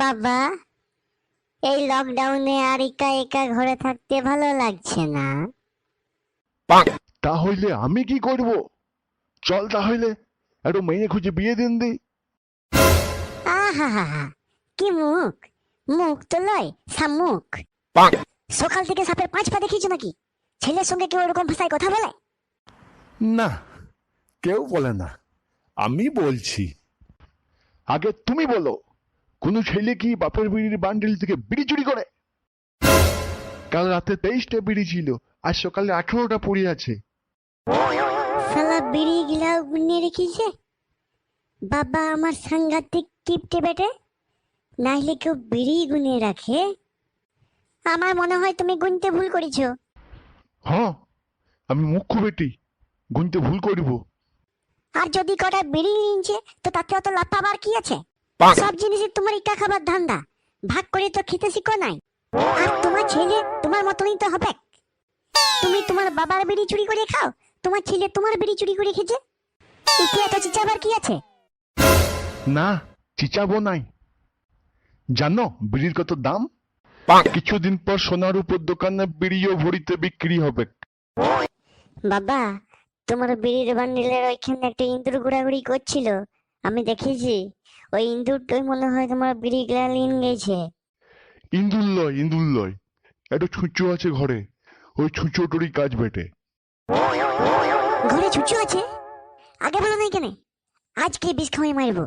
বাবা এই লকডাউনে আর একা একা ঘরে থাকতে ভালো লাগছে না। তাহলে আমি কি করব? চল তাহলে একটু মেয়ে খুঁজে বিয়ে দিন দি। আহা কি মুখ? মুখ তো লয় সামুখ সকাল থেকে সাপের পাঁচ পা দেখিয়েছো নাকি? ছেলের সঙ্গে কেউ ওরকম ভাষায় কথা বলে? না কেউ বলে না আমি বলছি। আগে তুমি বলো কোন ছেলে কি বাপের বিড়ির বান্ডিল থেকে বিড়ি চুরি করে? কাল রাতে তেইশটা বিড়ি ছিল আর সকালে আঠারোটা পড়ে আছে। শালা বিড়ি গিলাও গুনিয়ে রেখেছে? বাবা আমার সাংঘাতিক কিপটে বেটে নাইলে কেউ বিড়ি গুনিয়ে রাখে? আমার মনে হয় তুমি গুনতে ভুল করেছ। হ্যাঁ আমি মুখ্য বেটি গুনতে ভুল করব। আর যদি কটা বিড়ি নিয়েছে তো তাতে অত লাভ পাবার কি আছে? সব জিনিসই তোমার ইকা খাবার ধান্দা। ভাগ করে তো খেতে শিখো নাই। আর তোমার ছেলে তোমার মতনই তো হবে। তুমি তোমার বাবার বিড়ি চুরি করে খাও তোমার ছেলে তোমার বিড়ি চুরি করে খেছে এতে এত চিচাবার কি আছে? না চিচাবো নাই। জানো বিড়ির কত দাম? কিছুদিন পর সোনার উপর দোকানে বিড়িও ভরিতে বিক্রি হবে। বাবা তোমার বিড়ির বান্ডিলের ওইখানে একটা ইঁদুর ঘোরাঘুরি করছিল। আমি দেখেছি। ওই ইঁদুরটাই মনে হয় তোমার বিড়ি গিলা লিন গেছে। ইন্দুর লয় ইন্দুর লয় একটা ছুঁচো আছে ঘরে। ওই ছুঁচোটুরি কাজ বেটে ঘরে ছুঁচো আছে? আগে বলো নাই কেন আজকে বিষ খাওয়াই মারবো।